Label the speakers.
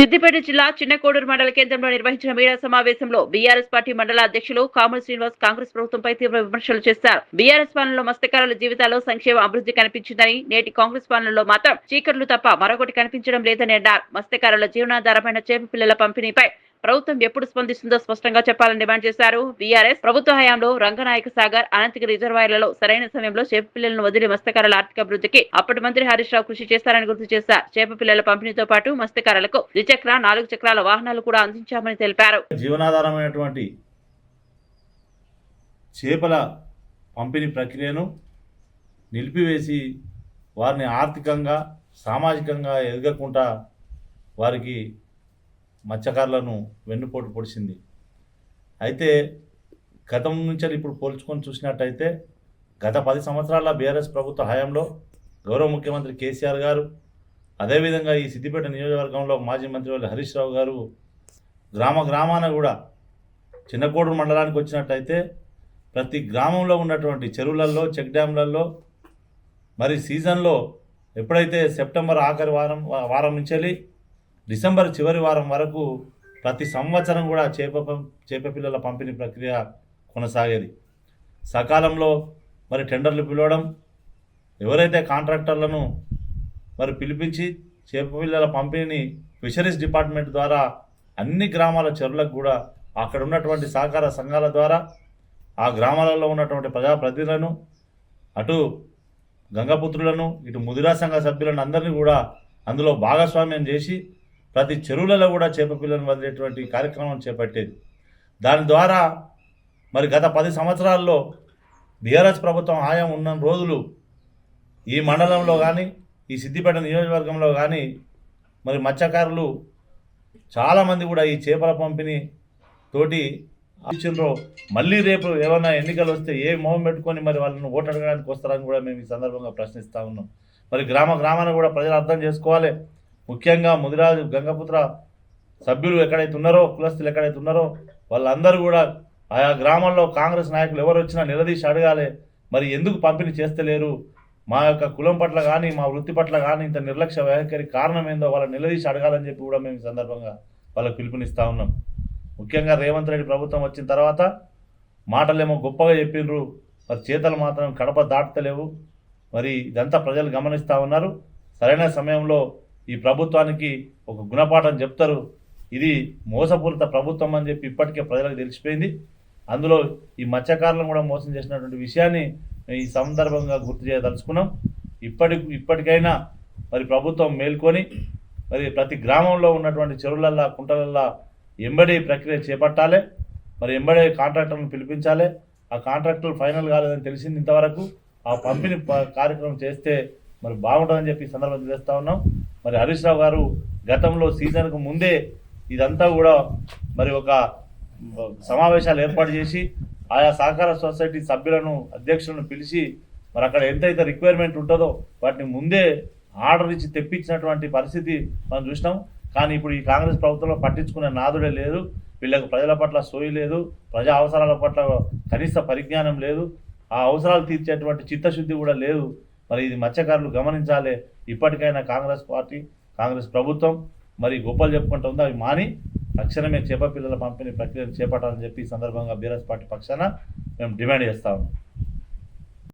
Speaker 1: సిద్దిపేట జిల్లా చిన్నకోడూరు మండల కేంద్రంలో నిర్వహించిన మీడియా సమావేశంలో బీఆర్ఎస్ పార్టీ మండల అధ్యక్షులు కామల్ శ్రీనివాస్ కాంగ్రెస్ ప్రభుత్వంపై తీవ్ర విమర్శలు చేశారు. బీఆర్ఎస్ పాలనలో మత్స్యకారుల జీవితాల్లో సంక్షేమ అభివృద్ధి కనిపించిందని నేటి కాంగ్రెస్ పాలనలో మాత్రం చీకట్లు తప్ప మరొకటి కనిపించడం లేదని అన్నారు. మత్స్యకారుల జీవనాధారమైన చేప పిల్లల పంపిణీపై ప్రభుత్వం ఎప్పుడు స్పందిస్తుందో స్పష్టంగా చెప్పాలని డిమాండ్ చేశారు. బీఆర్ఎస్ ప్రభుత్వ హయాంలో రంగనాయక సాగర్ అనంతగిరి రిజర్వాయర్లలో సరైన సమయంలో చేప పిల్లలను వదిలి మత్స్యకారుల ఆర్థిక అభివృద్ధికి అప్పటి మంత్రి హరీష్ రావు కృషి చేశారని గుర్తు చేశారు. చేప పిల్లల పంపిణీతో పాటు మత్స్యకారులకు ద్విచక్ర నాలుగు చక్రాల వాహనాలు కూడా అందించామని తెలిపారు.
Speaker 2: జీవనాధారమైనటువంటి చేపల పంపిణీ ప్రక్రియను నిలిపివేసి వారిని ఆర్థికంగా సామాజికంగా ఎదగకుండా వారికి మత్స్యకారులను వెన్నుపోటు పొడిచింది. అయితే గతం నుంచి ఇప్పుడు పోల్చుకొని చూసినట్టయితే గత పది సంవత్సరాల బీఆర్ఎస్ ప్రభుత్వ హయాంలో గౌరవ ముఖ్యమంత్రి కేసీఆర్ గారు అదేవిధంగా ఈ సిద్దిపేట నియోజకవర్గంలో మాజీ మంత్రి వాళ్ళు హరీష్ రావు గారు గ్రామ గ్రామాన కూడా చిన్నకోడూరు మండలానికి వచ్చినట్టయితే ప్రతి గ్రామంలో ఉన్నటువంటి చెరువులలో చెక్ డ్యాంలలో మరి సీజన్లో ఎప్పుడైతే సెప్టెంబర్ ఆఖరి వారం వారం నుంచి వెళ్ళి డిసెంబర్ చివరి వారం వరకు ప్రతి సంవత్సరం కూడా చేప చేప పిల్లల పంపిణీ ప్రక్రియ కొనసాగేది. సకాలంలో మరి టెండర్లు పిలవడం ఎవరైతే కాంట్రాక్టర్లను మరి పిలిపించి చేప పిల్లల పంపిణీని ఫిషరీస్ డిపార్ట్మెంట్ ద్వారా అన్ని గ్రామాల చెరువులకు కూడా అక్కడ ఉన్నటువంటి సహకార సంఘాల ద్వారా ఆ గ్రామాలలో ఉన్నటువంటి ప్రజాప్రతినిధులను అటు గంగపుత్రులను ఇటు ముదిరా సంఘ సభ్యులను అందరినీ కూడా అందులో భాగస్వామ్యం చేసి ప్రతి చెరువులలో కూడా చేప పిల్లలను వదిలేటువంటి కార్యక్రమం చేపట్టేది. దాని ద్వారా మరి గత పది సంవత్సరాల్లో బీఆర్ఎస్ ప్రభుత్వం హాయం ఉన్న రోజులు ఈ మండలంలో కానీ ఈ సిద్దిపేట నియోజకవర్గంలో కానీ మరి మత్స్యకారులు చాలామంది కూడా ఈ చేపల పంపిణీ తోటి ఇచ్చిండ్రో మళ్ళీ రేపు ఏమైనా ఎన్నికలు వస్తే ఏ మొహం పెట్టుకొని మరి వాళ్ళని ఓటు అడగడానికి వస్తారని కూడా మేము ఈ సందర్భంగా ప్రశ్నిస్తూ ఉన్నాం. మరి గ్రామ గ్రామాన్ని కూడా ప్రజలు అర్థం చేసుకోవాలి. ముఖ్యంగా ముదిరాజు గంగపుత్ర సభ్యులు ఎక్కడైతే ఉన్నారో కులస్తులు ఎక్కడైతే ఉన్నారో వాళ్ళందరూ కూడా ఆయా గ్రామాల్లో కాంగ్రెస్ నాయకులు ఎవరు వచ్చినా నిలదీసి అడగాలి. మరి ఎందుకు పంపిణీ చేస్తలేరు? మా యొక్క కులం పట్ల కానీ మా వృత్తి పట్ల కానీ ఇంత నిర్లక్ష్య వైఖరి కారణం ఏందో వాళ్ళని నిలదీసి అడగాలని చెప్పి కూడా మేము ఈ సందర్భంగా వాళ్ళకు పిలుపునిస్తూ ఉన్నాం. ముఖ్యంగా రేవంత్ రెడ్డి ప్రభుత్వం వచ్చిన తర్వాత మాటలేమో గొప్పగా చెప్పిండ్రు మరి చేతలు మాత్రం కడప దాటతలేవు. మరి ఇదంతా ప్రజలు గమనిస్తూ ఉన్నారు. సరైన సమయంలో ఈ ప్రభుత్వానికి ఒక గుణపాఠం చెప్తారు. ఇది మోసపూరిత ప్రభుత్వం అని చెప్పి ఇప్పటికే ప్రజలకు తెలిసిపోయింది. అందులో ఈ మత్స్యకారులను కూడా మోసం చేసినటువంటి విషయాన్ని ఈ సందర్భంగా గుర్తు చేయదలుచుకున్నాం. ఇప్పటి ఇప్పటికైనా మరి ప్రభుత్వం మేల్కొని మరి ప్రతి గ్రామంలో ఉన్నటువంటి చెరువులల్లా కుంటలల్లా ఎంబడి ప్రక్రియ చేపట్టాలి. మరి ఎంబడే కాంట్రాక్టర్లను పిలిపించాలి. ఆ కాంట్రాక్టర్ ఫైనల్ కాలేదని తెలిసింది ఇంతవరకు. ఆ పంపిణీ ప- కార్యక్రమం చేస్తే మరి బాగుంటుందని చెప్పి సందర్భం చేస్తూ ఉన్నాం. మరి హరీష్ రావు గారు గతంలో సీజన్కు ముందే ఇదంతా కూడా మరి ఒక సమావేశాలు ఏర్పాటు చేసి ఆయా సహకార సొసైటీ సభ్యులను అధ్యక్షులను పిలిచి మరి అక్కడ ఎంతైతే రిక్వైర్మెంట్ ఉంటుందో వాటిని ముందే ఆర్డర్ ఇచ్చి తెప్పించినటువంటి పరిస్థితి మనం చూసినాం. కానీ ఇప్పుడు ఈ కాంగ్రెస్ ప్రభుత్వంలో పట్టించుకునే నాదుడే లేదు. వీళ్ళకు ప్రజల పట్ల సోయి లేదు. ప్రజా అవసరాల పట్ల కనీస పరిజ్ఞానం లేదు. ఆ అవసరాలు తీర్చేటువంటి చిత్తశుద్ధి కూడా లేదు. మరి ఇది మత్స్యకారులు గమనించాలి. ఇప్పటికైనా కాంగ్రెస్ పార్టీ కాంగ్రెస్ ప్రభుత్వం మరి గొప్పలు చెప్పుకుంటుందో అవి మాని తక్షణమే చేప పిల్లల పంపిణీ ప్రక్రియను చేపట్టాలని చెప్పి ఈ సందర్భంగా బీఆర్ఎస్ పార్టీ పక్షాన మేము డిమాండ్ చేస్తా ఉన్నాం.